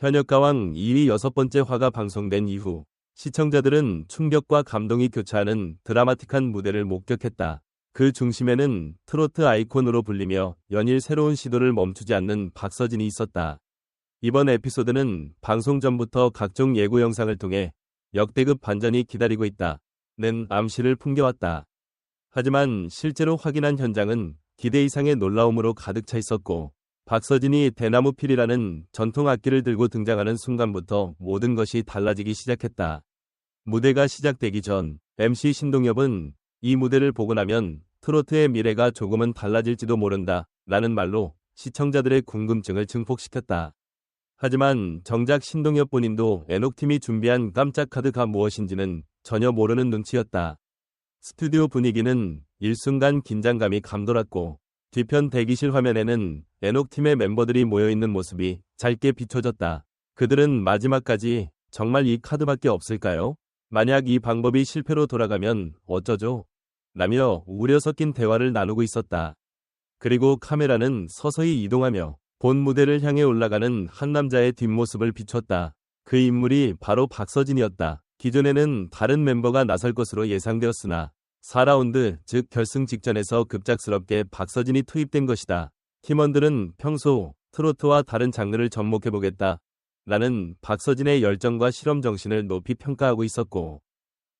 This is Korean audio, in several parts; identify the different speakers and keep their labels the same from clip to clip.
Speaker 1: 현역 가왕 2위 여섯 번째 화가 방송된 이후 시청자들은 충격과 감동이 교차하는 드라마틱한 무대를 목격했다. 그 중심에는 트로트 아이콘으로 불리며 연일 새로운 시도를 멈추지 않는 박서진이 있었다. 이번 에피소드는 방송 전부터 각종 예고 영상을 통해 역대급 반전이 기다리고 있다 는 암시를 풍겨왔다. 하지만 실제로 확인한 현장은 기대 이상의 놀라움으로 가득 차 있었고 박서진이 대나무 필이라는 전통 악기를 들고 등장하는 순간부터 모든 것이 달라지기 시작했다. 무대가 시작되기 전 MC 신동엽은 이 무대를 보고 나면 트로트의 미래가 조금은 달라질지도 모른다 라는 말로 시청자들의 궁금증을 증폭시켰다. 하지만 정작 신동엽 본인도 애녹팀이 준비한 깜짝 카드가 무엇인지는 전혀 모르는 눈치였다. 스튜디오 분위기는 일순간 긴장감이 감돌았고 뒤편 대기실 화면에는 애녹팀의 멤버들이 모여있는 모습이 짧게 비춰졌다. 그들은 마지막까지 정말 이 카드밖에 없을까요? 만약 이 방법이 실패로 돌아가면 어쩌죠? 라며 우려 섞인 대화를 나누고 있었다. 그리고 카메라는 서서히 이동하며 본 무대를 향해 올라가는 한 남자의 뒷모습을 비췄다. 그 인물이 바로 박서진이었다. 기존에는 다른 멤버가 나설 것으로 예상되었으나 4라운드 즉 결승 직전에서 급작스럽게 박서진이 투입된 것이다. 팀원들은 평소 트로트와 다른 장르를 접목해보겠다. 라는 박서진의 열정과 실험 정신을 높이 평가하고 있었고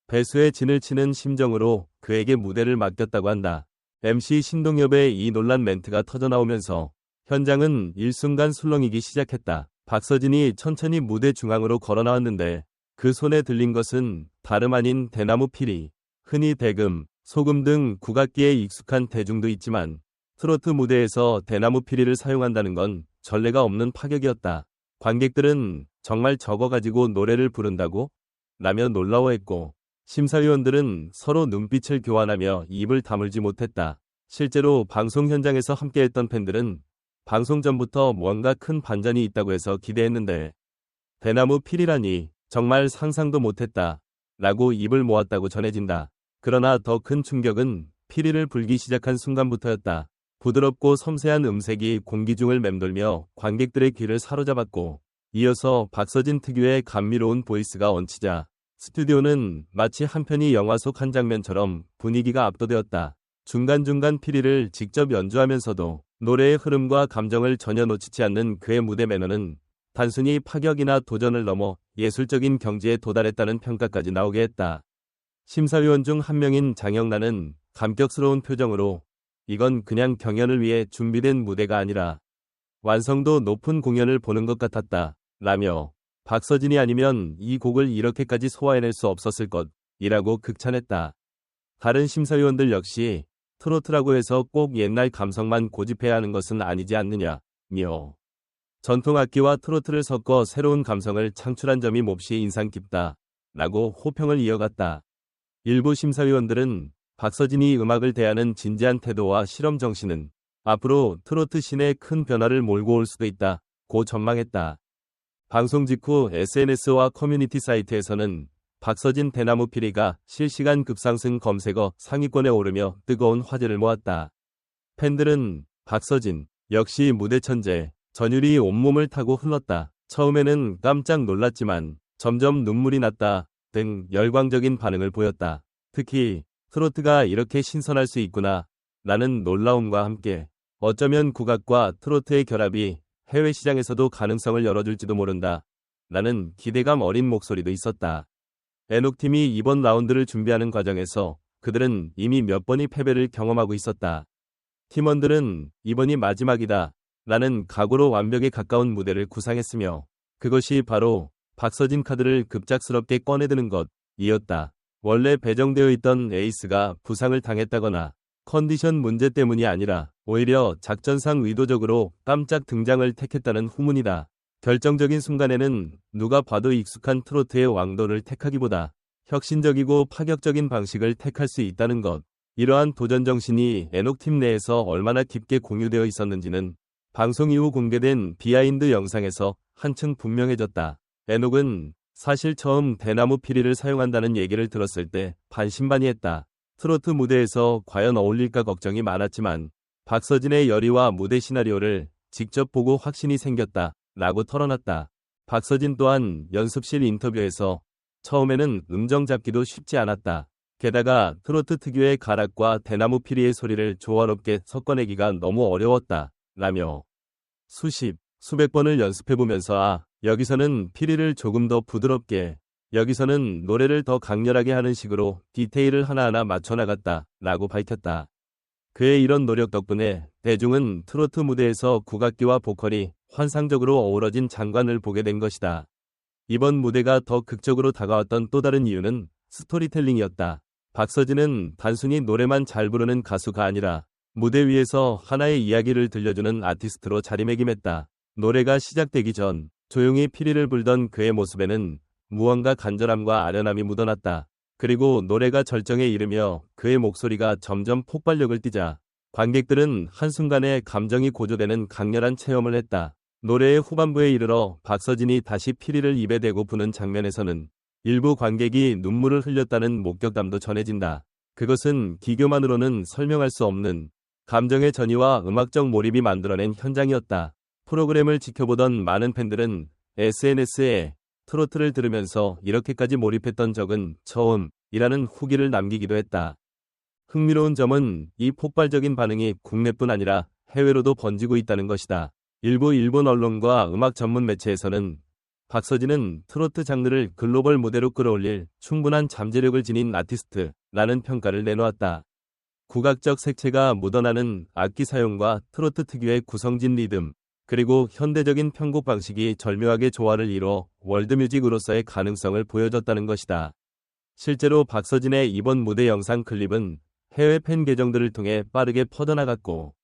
Speaker 1: 배수의 진을 치는 심정으로 그에게 무대를 맡겼다고 한다. MC 신동엽의 이 논란 멘트가 터져나오면서 현장은 일순간 술렁이기 시작했다. 박서진이 천천히 무대 중앙으로 걸어 나왔는데 그 손에 들린 것은 다름 아닌 대나무 피리, 흔히 대금, 소금 등 국악기에 익숙한 대중도 있지만 트로트 무대에서 대나무 피리를 사용한다는 건 전례가 없는 파격이었다. 관객들은 정말 저거 가지고 노래를 부른다고? 라며 놀라워했고 심사위원들은 서로 눈빛을 교환하며 입을 다물지 못했다. 실제로 방송 현장에서 함께했던 팬들은 방송 전부터 뭔가 큰 반전이 있다고 해서 기대했는데 대나무 필이라니 정말 상상도 못했다. 라고 입을 모았다고 전해진다. 그러나 더 큰 충격은 피리를 불기 시작한 순간부터였다. 부드럽고 섬세한 음색이 공기 중을 맴돌며 관객들의 귀를 사로잡았고 이어서 박서진 특유의 감미로운 보이스가 얹히자 스튜디오는 마치 한편이 영화 속 한 장면처럼 분위기가 압도되었다. 중간중간 피리를 직접 연주하면서도 노래의 흐름과 감정을 전혀 놓치지 않는 그의 무대 매너는 단순히 파격이나 도전을 넘어 예술적인 경지에 도달했다는 평가까지 나오게 했다. 심사위원 중 한 명인 장영란은 감격스러운 표정으로 이건 그냥 경연을 위해 준비된 무대가 아니라 완성도 높은 공연을 보는 것 같았다. 라며 박서진이 아니면 이 곡을 이렇게까지 소화해낼 수 없었을 것이라고 극찬했다. 다른 심사위원들 역시 트로트라고 해서 꼭 옛날 감성만 고집해야 하는 것은 아니지 않느냐, 며 전통 악기와 트로트를 섞어 새로운 감성을 창출한 점이 몹시 인상 깊다. 라고 호평을 이어갔다. 일부 심사위원들은 박서진이 음악을 대하는 진지한 태도와 실험 정신은 앞으로 트로트 씬에 큰 변화를 몰고 올 수도 있다. 고 전망했다. 방송 직후 SNS와 커뮤니티 사이트에서는 박서진 대나무 피리가 실시간 급상승 검색어 상위권에 오르며 뜨거운 화제를 모았다. 팬들은 박서진 역시 무대 천재 전율이 온몸을 타고 흘렀다. 처음에는 깜짝 놀랐지만 점점 눈물이 났다 등 열광적인 반응을 보였다. 특히 트로트가 이렇게 신선할 수 있구나 라는 놀라움과 함께 어쩌면 국악과 트로트의 결합이 해외 시장에서도 가능성을 열어줄지도 모른다. 라는 기대감 어린 목소리도 있었다. 에녹팀이 이번 라운드를 준비하는 과정에서 그들은 이미 몇 번의 패배를 경험하고 있었다. 팀원들은 이번이 마지막이다. 라는 각오로 완벽에 가까운 무대를 구상했으며 그것이 바로 박서진 카드를 급작스럽게 꺼내드는 것 이었다. 원래 배정되어 있던 에이스가 부상을 당했다거나 컨디션 문제 때문이 아니라 오히려 작전상 의도적으로 깜짝 등장을 택했다는 후문이다. 결정적인 순간에는 누가 봐도 익숙한 트로트의 왕도를 택하기보다 혁신적이고 파격적인 방식을 택할 수 있다는 것. 이러한 도전 정신이 에녹팀 내에서 얼마나 깊게 공유되어 있었는지는 방송 이후 공개된 비하인드 영상에서 한층 분명해졌다. 에녹은 사실 처음 대나무 피리를 사용한다는 얘기를 들었을 때 반신반의했다. 트로트 무대에서 과연 어울릴까 걱정이 많았지만 박서진의 열의와 무대 시나리오를 직접 보고 확신이 생겼다. 라고 털어놨다. 박서진 또한 연습실 인터뷰에서 처음에는 음정 잡기도 쉽지 않았다. 게다가 트로트 특유의 가락과 대나무 피리의 소리를 조화롭게 섞어내기가 너무 어려웠다. 라며 수십, 수백 번을 연습해보면서 아, 여기서는 피리를 조금 더 부드럽게, 여기서는 노래를 더 강렬하게 하는 식으로 디테일을 하나하나 맞춰 나갔다. 라고 밝혔다. 그의 이런 노력 덕분에 대중은 트로트 무대에서 국악기와 보컬이 환상적으로 어우러진 장관을 보게 된 것이다. 이번 무대가 더 극적으로 다가왔던 또 다른 이유는 스토리텔링이었다. 박서진은 단순히 노래만 잘 부르는 가수가 아니라 무대 위에서 하나의 이야기를 들려주는 아티스트로 자리매김했다. 노래가 시작되기 전 조용히 피리를 불던 그의 모습에는 무언가 간절함과 아련함이 묻어났다. 그리고 노래가 절정에 이르며 그의 목소리가 점점 폭발력을 띠자 관객들은 한순간에 감정이 고조되는 강렬한 체험을 했다. 노래의 후반부에 이르러 박서진이 다시 피리를 입에 대고 부는 장면에서는 일부 관객이 눈물을 흘렸다는 목격담도 전해진다. 그것은 기교만으로는 설명할 수 없는 감정의 전이와 음악적 몰입이 만들어낸 현장이었다. 프로그램을 지켜보던 많은 팬들은 SNS에 트로트를 들으면서 이렇게까지 몰입했던 적은 처음이라는 후기를 남기기도 했다. 흥미로운 점은 이 폭발적인 반응이 국내뿐 아니라 해외로도 번지고 있다는 것이다. 일부 일본 언론과 음악 전문 매체에서는 박서진은 트로트 장르를 글로벌 무대로 끌어올릴 충분한 잠재력을 지닌 아티스트라는 평가를 내놓았다. 국악적 색채가 묻어나는 악기 사용과 트로트 특유의 구성진 리듬, 그리고 현대적인 편곡 방식이 절묘하게 조화를 이뤄 월드뮤직으로서의 가능성을 보여줬다는 것이다. 실제로 박서진의 이번 무대 영상 클립은 해외 팬 계정들을 통해 빠르게 퍼져나갔고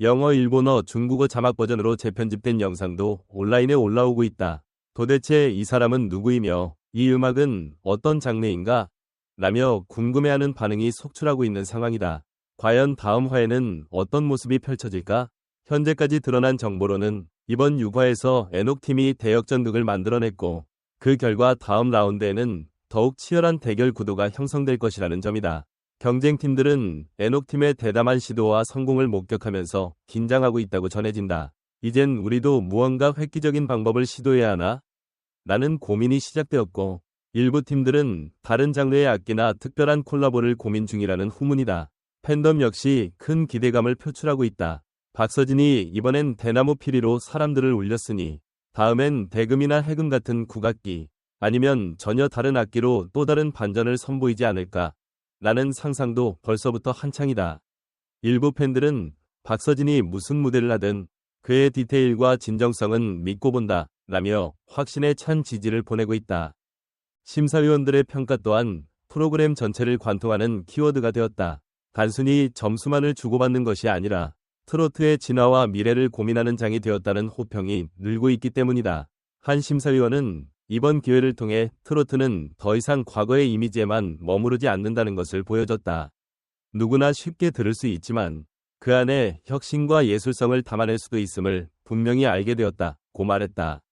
Speaker 1: 영어, 일본어, 중국어 자막 버전으로 재편집된 영상도 온라인에 올라오고 있다. 도대체 이 사람은 누구이며 이 음악은 어떤 장르인가? 라며 궁금해하는 반응이 속출하고 있는 상황이다. 과연 다음 화에는 어떤 모습이 펼쳐질까? 현재까지 드러난 정보로는 이번 6화에서 에녹팀이 대역전극을 만들어냈고 그 결과 다음 라운드에는 더욱 치열한 대결 구도가 형성될 것이라는 점이다. 경쟁팀들은 에녹팀의 대담한 시도와 성공을 목격하면서 긴장하고 있다고 전해진다. 이젠 우리도 무언가 획기적인 방법을 시도해야 하나? 라는 고민이 시작되었고 일부 팀들은 다른 장르의 악기나 특별한 콜라보를 고민 중이라는 후문이다. 팬덤 역시 큰 기대감을 표출하고 있다. 박서진이 이번엔 대나무 피리로 사람들을 울렸으니 다음엔 대금이나 해금 같은 국악기 아니면 전혀 다른 악기로 또 다른 반전을 선보이지 않을까 라는 상상도 벌써부터 한창이다. 일부 팬들은 박서진이 무슨 무대를 하든 그의 디테일과 진정성은 믿고 본다 라며 확신에 찬 지지를 보내고 있다. 심사위원들의 평가 또한 프로그램 전체를 관통하는 키워드가 되었다. 단순히 점수만을 주고받는 것이 아니라 트로트의 진화와 미래를 고민하는 장이 되었다는 호평이 늘고 있기 때문이다. 한 심사위원은 이번 기회를 통해 트로트는 더 이상 과거의 이미지에만 머무르지 않는다는 것을 보여줬다. 누구나 쉽게 들을 수 있지만 그 안에 혁신과 예술성을 담아낼 수도 있음을 분명히 알게 되었다 고 말했다.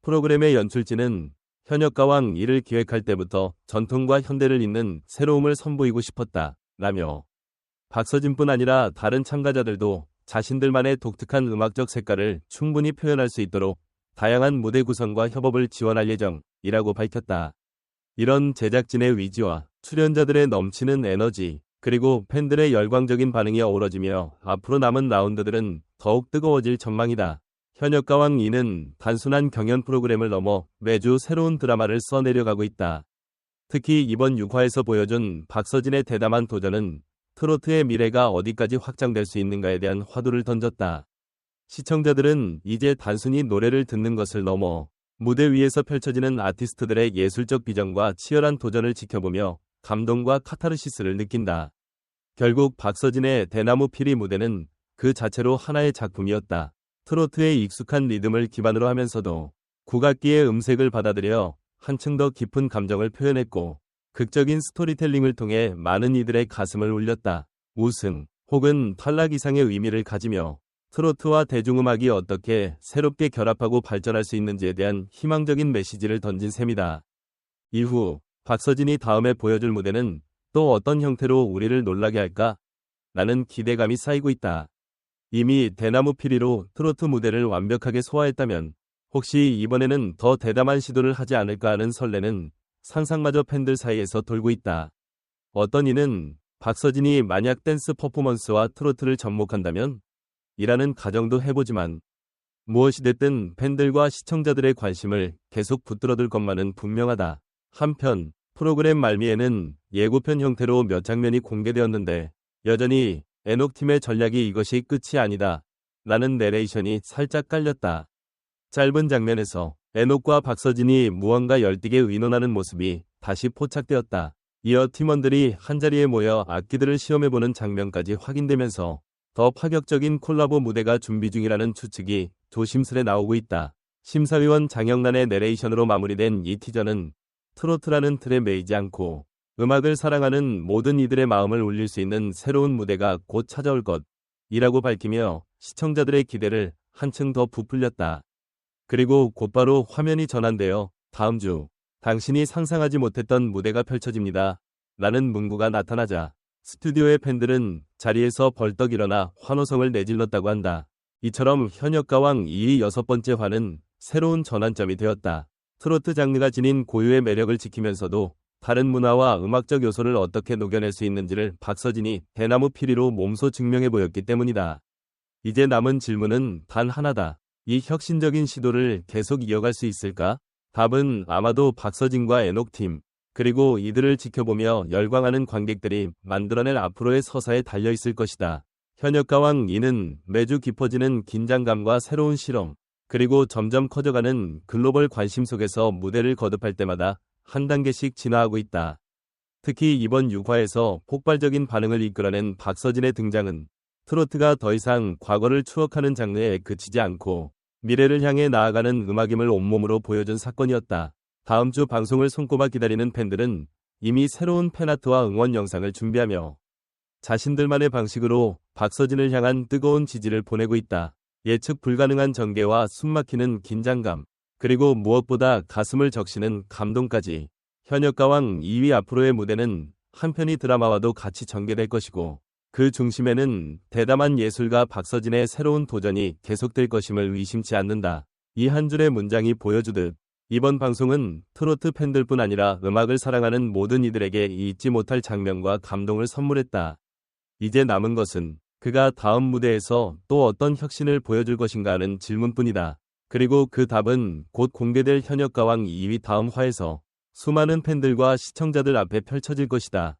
Speaker 1: 프로그램의 연출진은 현역 가왕 이를 기획할 때부터 전통과 현대를 잇는 새로움을 선보이고 싶었다. 라며 박서진뿐 아니라 다른 참가자들도 자신들만의 독특한 음악적 색깔을 충분히 표현할 수 있도록 다양한 무대 구성과 협업을 지원할 예정이라고 밝혔다. 이런 제작진의 위지와 출연자들의 넘치는 에너지, 그리고 팬들의 열광적인 반응이 어우러지며 앞으로 남은 라운드들은 더욱 뜨거워질 전망이다. 현역가왕 2는 단순한 경연 프로그램을 넘어 매주 새로운 드라마를 써내려가고 있다. 특히 이번 6화에서 보여준 박서진의 대담한 도전은 트로트의 미래가 어디까지 확장될 수 있는가에 대한 화두를 던졌다. 시청자들은 이제 단순히 노래를 듣는 것을 넘어 무대 위에서 펼쳐지는 아티스트들의 예술적 비전과 치열한 도전을 지켜보며 감동과 카타르시스를 느낀다. 결국 박서진의 대나무 피리 무대는 그 자체로 하나의 작품이었다. 트로트의 익숙한 리듬을 기반으로 하면서도 국악기의 음색을 받아들여 한층 더 깊은 감정을 표현했고 극적인 스토리텔링을 통해 많은 이들의 가슴을 울렸다. 우승 혹은 탈락 이상의 의미를 가지며 트로트와 대중음악이 어떻게 새롭게 결합하고 발전할 수 있는지에 대한 희망적인 메시지를 던진 셈이다. 이후 박서진이 다음에 보여줄 무대는 또 어떤 형태로 우리를 놀라게 할까? 라는 기대감이 쌓이고 있다. 이미 대나무 피리로 트로트 무대를 완벽하게 소화했다면 혹시 이번에는 더 대담한 시도를 하지 않을까 하는 설레는 상상마저 팬들 사이에서 돌고 있다. 어떤 이는 박서진이 만약 댄스 퍼포먼스와 트로트를 접목한다면? 이라는 가정도 해보지만 무엇이 됐든 팬들과 시청자들의 관심을 계속 붙들어둘 것만은 분명하다. 한편 프로그램 말미에는 예고편 형태로 몇 장면이 공개되었는데 여전히 에녹팀의 전략이 이것이 끝이 아니다. 라는 내레이션이 살짝 깔렸다. 짧은 장면에서 에녹과 박서진이 무언가 열띠게 의논하는 모습이 다시 포착되었다. 이어 팀원들이 한자리에 모여 악기들을 시험해보는 장면까지 확인되면서 더 파격적인 콜라보 무대가 준비 중이라는 추측이 조심스레 나오고 있다. 심사위원 장영란의 내레이션으로 마무리된 이 티저는 트로트라는 틀에 매이지 않고 음악을 사랑하는 모든 이들의 마음을 울릴 수 있는 새로운 무대가 곧 찾아올 것이라고 밝히며 시청자들의 기대를 한층 더 부풀렸다. 그리고 곧바로 화면이 전환되어 다음 주 당신이 상상하지 못했던 무대가 펼쳐집니다. 라는 문구가 나타나자 스튜디오의 팬들은 자리에서 벌떡 일어나 환호성을 내질렀다고 한다. 이처럼 현역 가왕 2위 여섯 번째 화는 새로운 전환점이 되었다. 트로트 장르가 지닌 고유의 매력을 지키면서도 다른 문화와 음악적 요소를 어떻게 녹여낼 수 있는지를 박서진이 대나무 피리로 몸소 증명해 보였기 때문이다. 이제 남은 질문은 단 하나다. 이 혁신적인 시도를 계속 이어갈 수 있을까? 답은 아마도 박서진과 에녹팀, 그리고 이들을 지켜보며 열광하는 관객들이 만들어낼 앞으로의 서사에 달려 있을 것이다. 현역가왕 이는 매주 깊어지는 긴장감과 새로운 실험, 그리고 점점 커져가는 글로벌 관심 속에서 무대를 거듭할 때마다 한 단계씩 진화하고 있다. 특히 이번 6화에서 폭발적인 반응을 이끌어낸 박서진의 등장은 트로트가 더 이상 과거를 추억하는 장르에 그치지 않고 미래를 향해 나아가는 음악임을 온몸으로 보여준 사건이었다. 다음 주 방송을 손꼽아 기다리는 팬들은 이미 새로운 팬아트와 응원 영상을 준비하며 자신들만의 방식으로 박서진을 향한 뜨거운 지지를 보내고 있다. 예측 불가능한 전개와 숨막히는 긴장감, 그리고 무엇보다 가슴을 적시는 감동까지 현역 가왕 2위 앞으로의 무대는 한편이 드라마와도 같이 전개될 것이고 그 중심에는 대담한 예술가 박서진의 새로운 도전이 계속될 것임을 의심치 않는다. 이 한 줄의 문장이 보여주듯 이번 방송은 트로트 팬들뿐 아니라 음악을 사랑하는 모든 이들에게 잊지 못할 장면과 감동을 선물했다. 이제 남은 것은 그가 다음 무대에서 또 어떤 혁신을 보여줄 것인가 하는 질문뿐이다. 그리고 그 답은 곧 공개될 현역 가왕 2위 다음 화에서 수많은 팬들과 시청자들 앞에 펼쳐질 것이다.